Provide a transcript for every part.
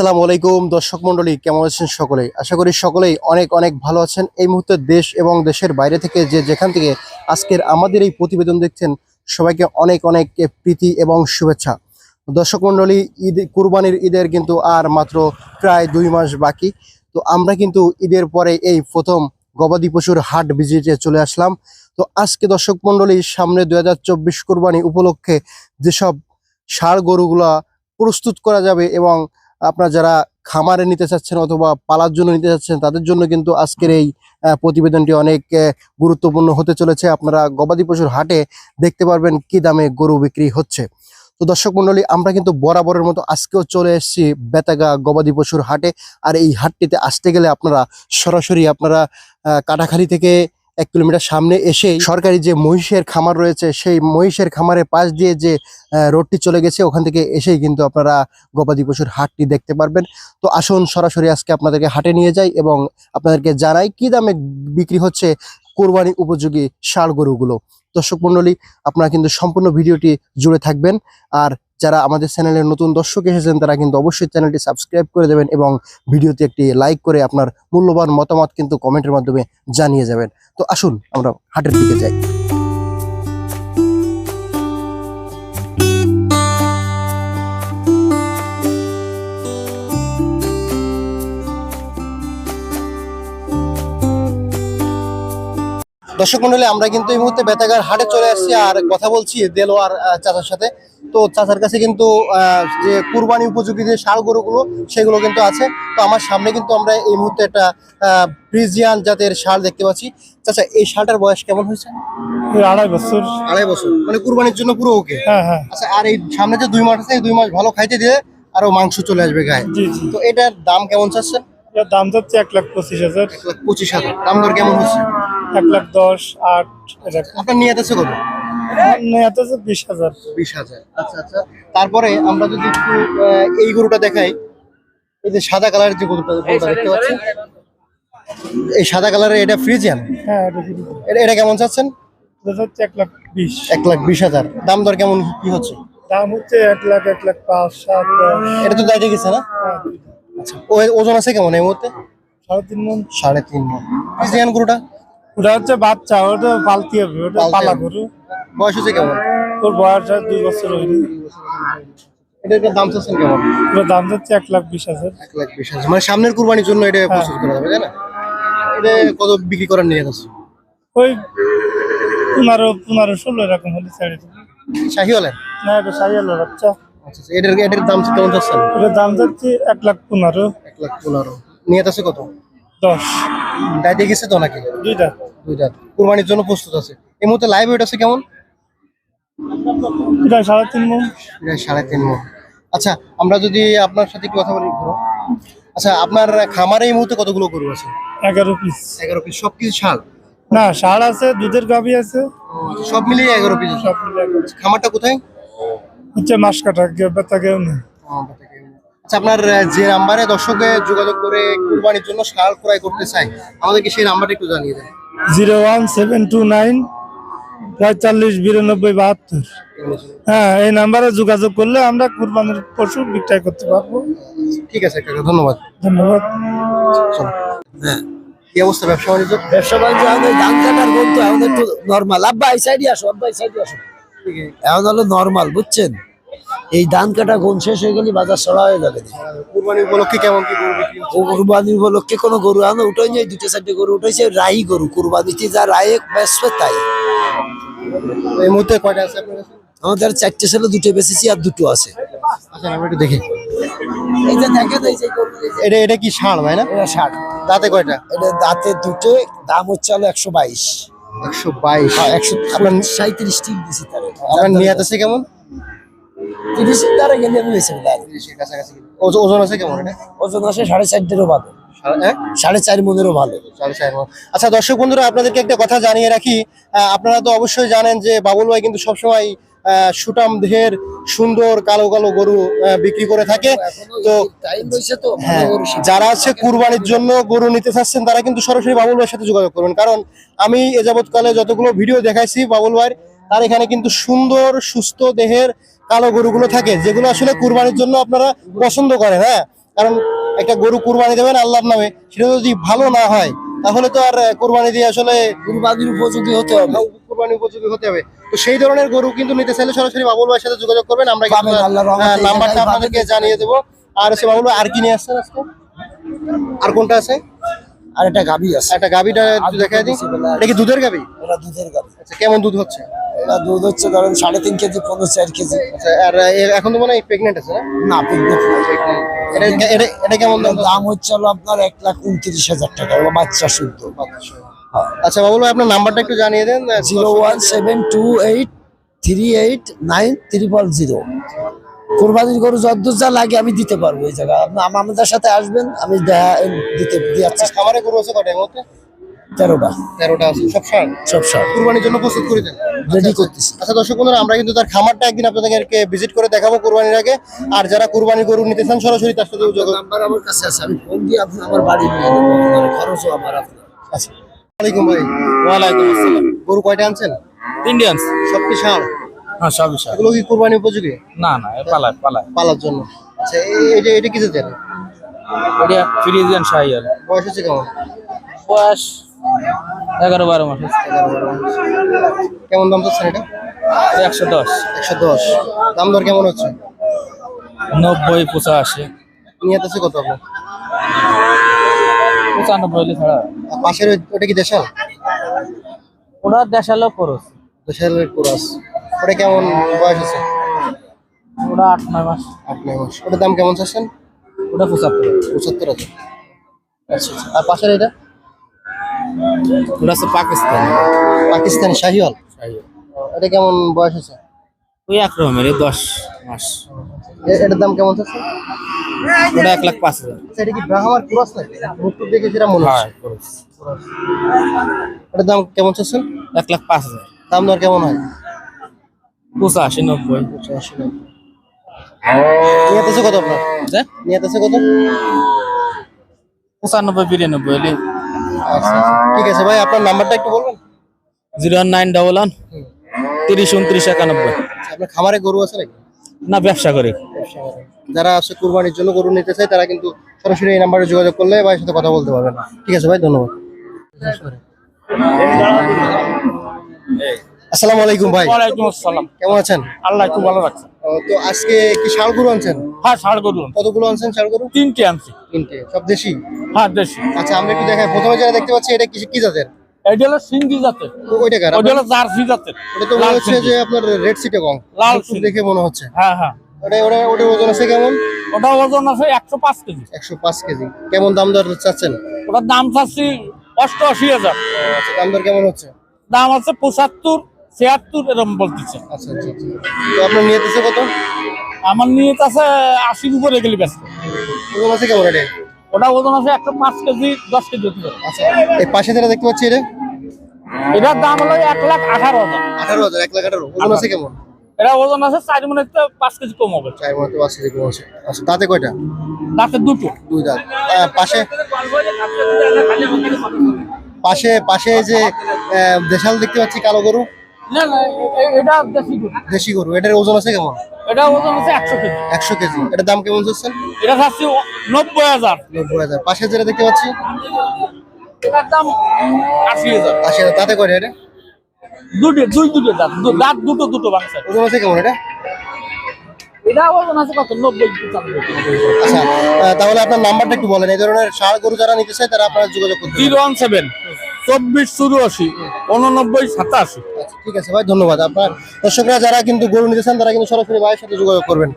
আসসালামু আলাইকুম, দর্শক মন্ডলী কেমন আছেন সকলেই আশা করি সকলেই অনেক অনেক ভালো আছেন। এই মুহূর্তে দেশ এবং দেশের বাইরে থেকে যে যেখান থেকে আজকের আমাদের এই প্রতিবেদন দেখছেন, সবাইকে অনেক অনেক প্রীতি এবং শুভেচ্ছা। দর্শক মন্ডলী ঈদ, কুরবানির ঈদের কিন্তু আর মাত্র প্রায় দুই মাস বাকি। তো আমরা কিন্তু ঈদের পরে এই প্রথম গবাদি পশুর হাট ভিজিটে চলে আসলাম। তো আজকে দর্শক মন্ডলী সামনে দুই হাজার চব্বিশ কুরবানি উপলক্ষে যেসব ষাড় গরুগুলা প্রস্তুত করা যাবে এবং আপনারা যারা খামারে নিতে চাচ্ছেন অথবা পালার জন্য নিতে চাচ্ছেন, তাদের জন্য কিন্তু আজকের এই প্রতিবেদনটি অনেক গুরুত্বপূর্ণ হতে চলেছে। আপনারা গবাদি পশুর হাটে দেখতে পারবেন কি দামে গরু বিক্রি হচ্ছে। তো দর্শক মন্ডলী, আমরা কিন্তু বরাবরের মতো আজকেও চলে এসেছি বেতাগা গবাদি পশুর হাটে। আর এই হাটটিতে আসতে গেলে আপনারা সরাসরি আপনারা কাটাখালী থেকে এক কিলোমিটার সামনে এসেই সরকারি যে মহিষের খামার রয়েছে, সেই মহিষের খামারের পাশ দিয়ে যে রোডটি চলে গেছে, ওখান থেকে এসেই কিন্তু আপনারা গবাদি পশুর হাটটি দেখতে পারবেন। তো আসুন সরাসরি আজকে আপনাদেরকে হাটে নিয়ে যাই এবং আপনাদেরকে জানাই কি দামে বিক্রি হচ্ছে কোরবানি উপযোগী ষাড় গরুগুলো। দর্শক মন্ডলী আপনারা কিন্তু সম্পূর্ণ ভিডিওটি জুড়ে থাকবেন। আর যারা আমাদের চ্যানেলের নতুন দর্শক এসেছেন, তারা কিন্তু অবশ্যই চ্যানেলটি সাবস্ক্রাইব করে দেবেন এবং ভিডিওতে একটি লাইক করে আপনার মূল্যবান মতামত কিন্তু কমেন্টের মাধ্যমে জানিয়ে যাবেন। তো আসুন, আমরা হাটের দিকে যাই। দর্শক মন্ডলী, আমরা কিন্তু এই মুহূর্তে বেতাগার হাটে চলে আসছি আর কথা বলছি দেলোয়ার চাচার সাথে। তো চাচার কাছে কিন্তু যে কুরবানি উপযোগী যে ষাড় গরুগুলো সেগুলো কিন্তু আছে। তো আমার সামনে কিন্তু আমরা এই মুহূর্তে একটা ফ্রিজিয়ান জাতের ষাড় দেখতে পাচ্ছি। চাচা এই ষাড়টার বয়স কেমন হয়েছে? আড়াই বছর। আড়াই বছর। মানে কুরবানির জন্য পুরো ওকে? হ্যাঁ হ্যাঁ। আচ্ছা আর এই সামনে যে দুই মাস আছে এই দুই মাস ভালো খাইতে দিয়ে আরও মাংস চলে আসবে গায়ে। জি জি। তো এটার দাম কেমন চাচ্ছেন এর দাম যাচ্ছে এক লাখ পঁচিশ হাজার। পঁচিশ হাজার। দাম দর কেমন হচ্ছে? এক লাখ দশ আট আপনার নিয়ে আছে কত? নেওয়াতে হচ্ছে বিশ হাজার। বিশ হাজার। আচ্ছা আচ্ছা। তারপরে আমরা যদি একটু আহ, এই গরুটা দেখাই। এই যে সাদা কালারের যে গরুটা গরুটা দেখতে পাচ্ছেন? এই সাদা কালারের এটা ফ্রিজিয়ান? হ্যাঁ এটা কেমন চাচ্ছেন? হচ্ছে এক লাখ বিশ। এক লাখ বিশ হাজার। দাম দর কেমন কি হচ্ছে? দাম হচ্ছে এক লাখ এক লাখ পাঁচ সাত এটা তো গেছে না? হ্যাঁ, আচ্ছা ও ওজন আছে কেমন এই মুহূর্তে? সাড়ে তিন মন। সাড়ে তিন ফ্রিজিয়ান গরুটা? ওটা হচ্ছে বাচ্চা ওটা পালতি হবে ওটা পালা গরু। বয়স হচ্ছে কেমন? ওর বয়স দুই বছর হয়নি। এটার দাম চাচ্ছেন কেমন? দাম এক লাখ বিশ হাজার। এক লাখ বিশ হাজার। মানে সামনের কুরবানির জন্য এটা প্রস্তুত করা যাবে তাই না? এটা কত বিক্রি করার নিয়ে যাচ্ছে ওই পনেরো পনেরো ষোলো এরকম হলে ছেড়ে দেবে। শাহিওয়ালের? না এটা সাইয়াল বাচ্চা। আচ্ছা আচ্ছা, এটার এটার দাম কেমন চাচ্ছেন? দাম এক লাখ পনেরো। এক লাখ পনেরো। নিয়ে আছে কত? দশ। গেছে তো নাকি? দুইটা। দুইটা। কুরবানির জন্য প্রস্তুত আছে। এই মুহূর্তে লাইভ ওয়েট আছে কেমন? এটা সাড়ে তিন মন এটা সাড়ে তিন মণ। আচ্ছা আমরা যদি আপনার সাথে একটু কথা বলি আচ্ছা আপনার খামারে এই মুহূর্তে কতগুলো গরু আছে? এগারো পিস এগারো পিস সব কিছু ছাড় না ষাড় আছে দুধের গাভি আছে। সব মিলিয়ে এগারো পিস সব মিলে খামারটা কোথায়? হচ্ছে মাস কাটা কেউ বেতা কেউ নেই আচ্ছা আপনার যে নাম্বারে দর্শকে যোগাযোগ করে কুরবানির জন্য সার ক্রয় করতে চাই আমাদেরকে সেই নাম্বারটা একটু জানিয়ে দেন। Zero one seven two nine পঁয়তাল্লিশ বিরানব্বই বাহাত্তর। হ্যাঁ এই নাম্বারে যোগাযোগ করলে আমরা কুরবানির পশু বিক্রয় করতে পারব। ঠিক আছে কাকা ধন্যবাদ। ধন্যবাদ। চলো। কি অবস্থা ব্যবসা বাণিজ্য? ব্যবসা বাণিজ্য আমাদের ধান কাটার তো একটু নর্মাল আব্বা এই সাইডে আসো আব্বা এই সাইডে আসো। এখন হলো নর্মাল বুঝছেন? এই ধান কাটা গুণ শেষ হয়ে গেলে বাজার সরা হয়ে যাবে। কুরবানি উপলক্ষে কেমন কি গরু কুরবানি উপলক্ষে কোনো গরু এখন উঠে যায় দুটো চারটে গরু উঠেছে রাই গরু কুরবানিতে যা রায়ে বেসবে তাই। এই মুহূর্তে কয়টা আছে আপনার কাছে? আমাদের চারটে ছেলে দুটো বেঁচেছি আর দুটো আছে। আচ্ছা দেখি। এই যে দেখেন এই এটা এটা কি ষাঁড় ভাই না? এটা দাঁতে কয়টা? এটা দাঁতে দুটো দাম হচ্ছে হলো একশো বাইশ। একশো বাইশ। একশো আপনার আছে কেমন? তিরিশ আমি তিরিশের কাছাকাছি ওজন আছে কেমন এটা? ওজন আসে সাড়ে চারটেরও ভালো। সাড়ে- হ্যাঁ? চার মনেরও ভালো। সাড়ে আচ্ছা দর্শক বন্ধুরা আপনাদেরকে একটা কথা জানিয়ে রাখি। আপনারা তো অবশ্যই জানেন যে বাবুল ভাই কিন্তু সবসময় সুটাম দেহের সুন্দর কালো কালো গরু বিক্রি করে থাকে। তো হ্যাঁ যারা আছে কুরবানির জন্য গরু নিতে চাচ্ছেন তারা কিন্তু সরাসরি বাবুল ভাইয়ের সাথে যোগাযোগ করবেন কারণ আমি এ যাবৎকালে যতগুলো ভিডিও দেখাইছি বাবুল ভাইয়ের তার এখানে কিন্তু সুন্দর সুস্থ দেহের কালো গরুগুলো থাকে যেগুলো আসলে কুরবানির জন্য আপনারা পছন্দ করেন হ্যাঁ? কারণ একটা গরু কুরবানি দেবেন আল্লাহর নামে সেটা যদি ভালো না হয় তাহলে তো আর কুরবানি দিয়ে আসলে কুরবানির উপযোগী হতে হবে। কুরবানি উপযোগী হতে হবে। তো সেই ধরনের গরু কিন্তু নিতে চাইলে সরাসরি বাবুল ভাইয়ের সাথে যোগাযোগ করবেন আমরা নাম্বারটা আপনাদেরকে জানিয়ে দেবো। আর হচ্ছে বাবুল ভাই আর কি নিয়ে আসছেন আজকে? আর কোনটা আছে? আর একটা গাবি আছে। একটা গাবিটা দেখাই দিই। এটা কি দুধের গাবি এটা দুধের গাবি আচ্ছা কেমন দুধ হচ্ছে? দুধ হচ্ছে ধরেন সাড়ে তিন কেজি পনেরো চার কেজি। আচ্ছা আর এখন তো মনে হয় প্রেগনেন্ট আছে না? না। এটা কেমন দাম? হচ্ছে হলো আপনার এক লাখ উনত্রিশ হাজার টাকা বাচ্চা শুদ্ধ। আচ্ছা বাবুল ভাই আপনার নাম্বারটা একটু জানিয়ে দেন zero one seven two eight three eight nine triple zero. কোরবানির গরু যদ্দূর যা লাগে আমি দিতে পারব এই জায়গায়। আপনি আমাদের সাথে আসবেন আমি দেখা দিতে আচ্ছা খামারে গরু আছে কটা তেরোটা। তেরোটা আছে। সব সার? সব সব কুরবানির জন্য প্রস্তুত করে দেন। রেডি করতেছি। আচ্ছা দর্শক বন্ধুরা আমরা কিন্তু তার খামারটা একদিন আপনাদেরকে ভিজিট করে দেখাবো কুরবানির আগে। আর যারা কুরবানি গরু নিতে চান সরাসরি তার সাথে যোগাযোগ নাম্বার আমার কাছে আছে। আমি ফোন দিয়ে আপনি আমার বাড়ি নিয়ে দেবো খরচও আমার আপনার। আচ্ছা। ওয়ালাইকুম ভাই। ওয়ালাইকুম আসসালাম। গরু কয়টা আনছেন? ইন্ডিয়ান্স। সব কি সার? হ্যাঁ সবই সব এগুলো কি কুরবানি উপযোগী? না না পালার জন্য। আচ্ছা এই- এই এটা কিসের ফ্রিজিয়ান শাহিয়াল। বয়স হচ্ছে কেমন? বয়স এগারো বারো মাস। কেমন দাম চাচ্ছেন এটা? একশো দশ। একশো দশ। দাম দর কেমন হচ্ছে? নব্বই পঁচাশি। নিয়ে আছে কত আপনার? পঁচানব্বই হলে ছাড়া। পাশের ওটা কি দেশাল? ওরা দেশালো খরচ দেশালের কোরাস। ওটা কেমন বয়স আছে? ওরা আট নয় মাস। আট নয় মাস। ওটার দাম কেমন চাচ্ছেন? ওটা পঁচাত্তর। পঁচাত্তর আছে আচ্ছা আচ্ছা। আর পাশের এটা? ওটা হচ্ছে পাকিস্তান। পাকিস্তানি শাহিওয়াল? এটা কেমন বয়স আছে ওই এক রকমের দশ মাস। এটার দাম কেমন চাচ্ছেন ওটা এক লাখ পাঁচ হাজার। আচ্ছা এটা কি ব্রাহ্মার ক্রস নাকি? মুক্ত দেখে সেটা মনে হ্যাঁ হয়। এটার দাম কেমন চাচ্ছেন এক লাখ পাঁচ হাজার। দাম দর কেমন হয়? পঁচাশি নব্বই। পঁচাশি নব্বই। নিয়ত আছে কত আপনার? যে নিয়ত আছে কত? পঁচানব্বই বিরানব্বই। ঠিক আছে ভাই আপনার নাম্বারটা একটু বলবেন? Zero one nine double one তিরিশ উনত্রিশ একানব্বই। আচ্ছা, আপনার খামারে গরু আছে নাকি? না ব্যবসা করি। যারা আছে কুরবানির জন্য গরু নিতে চায় তারা কিন্তু সরাসরি এই নাম্বারে যোগাযোগ করলে ভাইয়ের সাথে কথা বলতে পারবেন। ঠিক আছে ভাই ধন্যবাদ। আসসালামু আলাইকুম ভাই। ওয়ালাইকুম আসসালাম। কেমন আছেন? আল্লাহ একটু ভালো রাখছে। তো আজকে কি ষাড় গরু আনছেন? হ্যাঁ ষাড় করুন কতগুলো আনছেন ষাড় গরু তিনটে আনছি। তিনটে। সব দেশি? হ্যাঁ দেশি। আচ্ছা আমরা একটু দেখাই। প্রথমে যারা দেখতে পাচ্ছি এটা কি কি জাতের? এটা হলো সিঙ্গি জাতের। ও- ওই ওটা হলো জার্সি জাতের। ওটা তো মনে হচ্ছে যে আপনার রেড সিটে কম। লাল দেখে মনে হচ্ছে। হ্যাঁ হ্যাঁ। ওটা ওটা ওজন আছে কেমন? ওটা ওজন আছে একশো পাঁচ কেজি। একশো পাঁচ কেজি। কেমন দাম দর চাচ্ছেন? ওটার দাম চাচ্ছি অষ্টআশি হাজার। আচ্ছা দাম দর কেমন হচ্ছে? দাম আছে পঁচাত্তর। ছিয়াত্তর এরকম বলতেছে। আচ্ছা আচ্ছা আচ্ছা। তো আপনার নিয়ে আছে কত? আমার নিয়ে আছে আশির উপরে গেলি ব্যস্ত ওজন আছে কেমন এটা? ওটা ওজন আছে একশো পাঁচ কেজি দশ কেজি হতে পারে আচ্ছা এই পাশে যেটা দেখতে পাচ্ছি এটা? এটার দাম হলো এক লাখ আঠারো হাজার। আঠারো হাজার এক লাখ আঠারো। ওজন আছে কেমন? এটা ওজন আছে চার মনে পাঁচ কেজি কম হবে। চার মতো পাঁচ কেজি কম আছে। আচ্ছা তাতে কয়টা? তাতে দুটো। দুই দাঁত। পাশে? পাশে পাশে যে দেশাল দেখতে পাচ্ছি কালো গরু। না না এটা দেশি গরু। দেশি গরু এটার ওজন আছে কেমন? এটা ওজন আছে একশো কেজি। একশো কেজি। এটার দাম কেমন চাচ্ছেন এটা থাকছে নব্বই হাজার। নব্বই হাজার। পাশে যেটা দেখতে পাচ্ছি? এটার দাম আশি হাজার। আশি হাজার। তাতে কয়টা এটা? দুটো দুই দুটো দাঁত। দাঁত দুটো দুটো বাংশ ওজন আছে কেমন এটা? এটা ওজন আছে কত? নব্বই আচ্ছা তাহলে আপনার নাম্বারটা একটু বলেন। এই ধরনের ষাঁড় গরু যারা নিতে চায় তারা আপনারা যোগাযোগ করতে জিরো ওয়ান সেভেন। চব্বিশ চুরাশি উননব্বই সাতাশি। আচ্ছা, ঠিক আছে ভাই ধন্যবাদ। আপনার দর্শকরা যারা কিন্তু গরু নিতে চান তারা কিন্তু সরাসরি ভাইয়ের সাথে যোগাযোগ করবেন।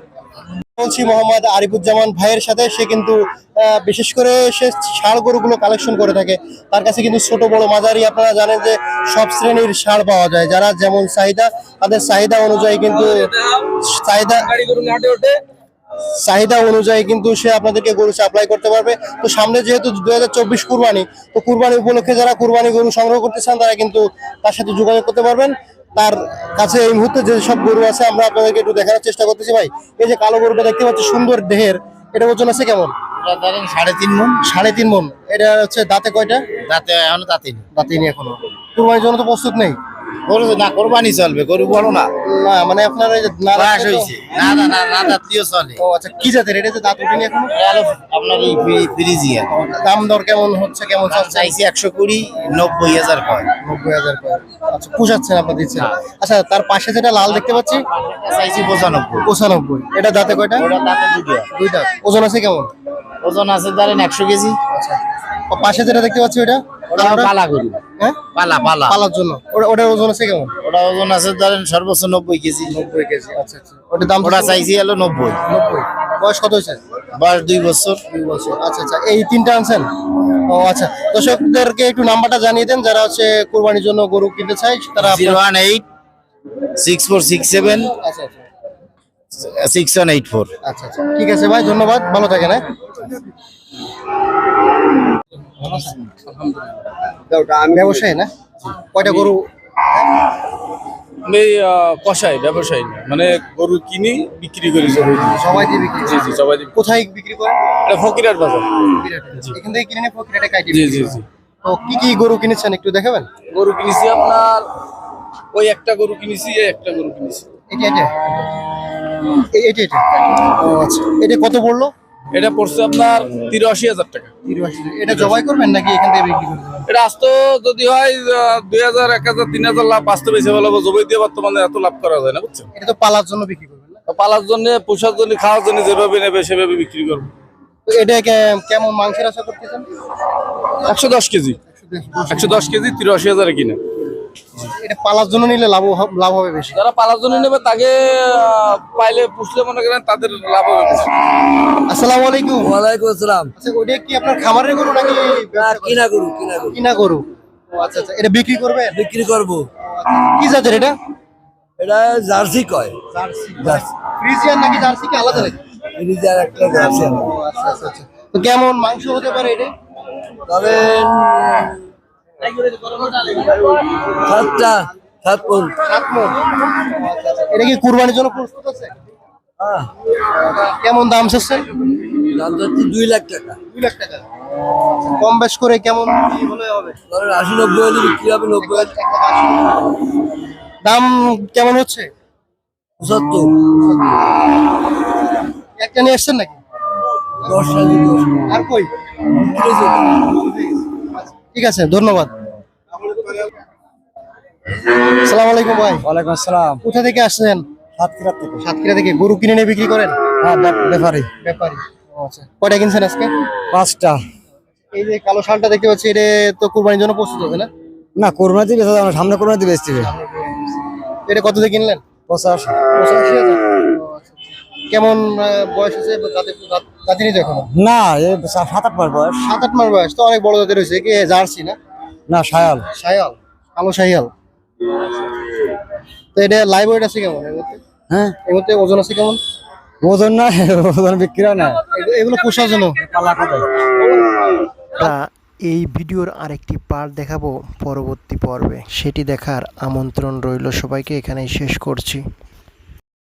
বলছি মোহাম্মদ আরিফুজ্জামান ভাইয়ের সাথে সে কিন্তু আহ, বিশেষ করে সে ষাঁড় গরুগুলো কালেকশন করে থাকে। তার কাছে কিন্তু ছোট বড় মাঝারি আপনারা জানেন যে সব শ্রেণির ষাঁড় পাওয়া যায়। যারা যেমন চাহিদা তাদের চাহিদা অনুযায়ী কিন্তু চাহিদা চাহিদা অনুযায়ী কিন্তু সে আপনাদেরকে গরু সাপ্লাই করতে পারবে। তো সামনে যেহেতু দু হাজার চব্বিশ কুরবানি তো কুরবানি উপলক্ষে যারা কুরবানি গরু সংগ্রহ করতে চান তারা কিন্তু তার সাথে যোগাযোগ করতে পারবেন। তার কাছে এই মুহূর্তে যে সব গরু আছে আমরা আপনাদেরকে একটু দেখানোর চেষ্টা করতেছি ভাই। এই যে কালো গরুটা দেখতে পাচ্ছি সুন্দর দেহের। এটা ওজন আছে কেমন? সাড়ে তিন মন সাড়ে তিন মন এটা হচ্ছে দাঁতে কয়টা? দাঁতে এখনও তাতে দাঁতে নেই এখনও। কুরবানির জন্য তো প্রস্তুত নেই। গরু না কোরবানি চলবে গরু বড় না। না মানে আপনার এই যে না হয়েছে। না না না না জাতীয় চলে। ও আচ্ছা কি জাতের? এটা যে দাঁত উঠেনি এখন? আপনার এই ফ্রি- দাম দর কেমন হচ্ছে কেমন চাইছি একশো কুড়ি নব্বই হাজার কয়। নব্বই হাজার করে আচ্ছা পুষাচ্ছেন আপনার দিচ্ছেন আচ্ছা তার পাশে যেটা লাল দেখতে পাচ্ছি? চাইছি পঁচানব্বই। পঁচানব্বই। এটা দাঁতে কয়টা? ওটা দাঁতে দুটো দুইটা ওজন আছে কেমন? ওজন আছে ধরেন একশো কেজি। আচ্ছা। ও পাশে যেটা দেখতে পাচ্ছি ওটা ওটা পালা গরু হ্যাঁ? পালা পালা। পালার জন্য। ওটা ওটার ওজন আছে কেমন? ওটা ওজন আছে ধরেন সর্বোচ্চ নব্বই কেজি নব্বই কেজি। আচ্ছা আচ্ছা। ওটার দাম ওটা চাইছি হলো নব্বই। নব্বই। বয়স কত হয়েছে? বয়স দুই বছর। দুই বছর। আচ্ছা আচ্ছা। এই তিনটা আনছেন? ও আচ্ছা। দর্শকদেরকে একটু নাম্বারটা জানিয়ে দেন যারা হচ্ছে কোরবানির জন্য গরু কিনতে চায় তারা zero one eight six four six seven আচ্ছা আচ্ছা। Six one eight four. আচ্ছা আচ্ছা। ঠিক আছে ভাই ধন্যবাদ। ভালো থাকেন হ্যাঁ? ব্যবসায়ী না? কয়টা গরু? কষাই ব্যবসায়ী। না। মানে গরু কিনি বিক্রি করি সবাই। দিয়ে। বিক্রি জি জি সবাই দিয়ে। কোথায় বিক্রি করেন? এটা ফকিরার বাজার। এখান থেকে কিনে নিয়ে পকেটে কাটি জি জি জি। তো কি কি গরু কিনেছেন একটু দেখাবেন? গরু কিনেছি আপনার ওই একটা গরু কিনেছি একটা গরু কিনেছি। এটা এটা। এটা এটা। ও আচ্ছা। এটা কত পড়ল? এটা পড়ছে আপনার তিরাশি হাজার টাকা। এটা জবাই করবেন নাকি এখান থেকে বিক্রি করবেন? এটা আসতো যদি হয় দুই হাজার এক হাজার তিন হাজার লাভ আসতে বেশি ভালো জমি দিয়ে বর্তমানে এত লাভ করা যায় না বুঝছেন? এটা তো পালার জন্য বিক্রি করবেন না? পালার জন্য পোষার জন্য খাওয়ার জন্য যেভাবে নেবে সেভাবে বিক্রি করব। এটা কেমন মাংসের আশা করতেছেন? একশো দশ কেজি। একশো দশ কেজি তিরাশি হাজারে কিনে। এটা পালার জন্য নিলে লাভ লাভ হবে বেশি। যারা পালার জন্য নেবে তাকে পাইলে পুষলে মনে করেন তাদের লাভ হবে বেশি। আসসালামু আলাইকুম। ওয়ালাইকুম আসসালাম। আচ্ছা ওটা কি আপনার খামারের গরু নাকি কিনা গরু কিনা গরু। কিনা গরু। আচ্ছা আচ্ছা এটা বিক্রি করবেন? বিক্রি করব। কি জাতের এটা? এটা জার্সি কয়? জার্সি। ফ্রিজিয়ান নাকি জার্সি কি আলাদা নাকি? ফ্রিজার একটা জার্সি। আচ্ছা আচ্ছা আচ্ছা। তো কেমন মাংস হতে পারে এটা? তবে সাতটা সাত পন সাত আচ্ছা। এটা কি কুরবানির জন্য প্রস্তুত আছে? হ্যাঁ। কেমন দাম চাচ্ছেন দাম দুই লাখ টাকা। দুই লাখ টাকা। কম বেশ করে কেমন হলে হবে? আশি নব্বই হলে বিক্রি হবে নব্বই দাম কেমন হচ্ছে? পঁচাত্তর। একটা নিয়ে আসছেন নাকি? দশ আর কই। ঠিক আছে ধন্যবাদ। সালাম আলাইকুম ভাই। ওয়ালাইকুম আসসালাম। কোথা থেকে আসছেন? সাতক্ষীরা থেকে। সাতক্ষীরা থেকে। গরু কিনে নিয়ে বিক্রি করেন? হ্যাঁ ব্যাপারে। ব্যাপারী। আচ্ছা। কয়টা কিনছেন আজকে? পাঁচটা। এই যে কালো শালটা দেখতে পাচ্ছি এটা তো কুরবানির জন্য প্রস্তুত হবে না? না কোরবানিতে বেচা যাবে না সামনে কোরবানিতে বেচতে হবে এটা কত দিয়ে কিনলেন? পঁচাশি। পঁচাশি হাজার। কেমন বয়স আছে জাতিনি তো এখনও? না সাত আট মাস বয়স। সাত আট মাস বয়স তো অনেক বড় জাতের হয়েছে। কি? জার্সি না? না সায়াল কালো তো এটা লাইভ ওয়েট আছে কেমন? হ্যাঁ? এর মধ্যে ওজন আছে কেমন? ওজন না ওজন বিক্রি হয় না। এগুলো- পোষার জন্য। এই ভিডিওর আরেকটি পার্ট দেখাবো পরবর্তী পর্বে। সেটি দেখার আমন্ত্রণ রইল সবাইকে। এখানেই শেষ করছি।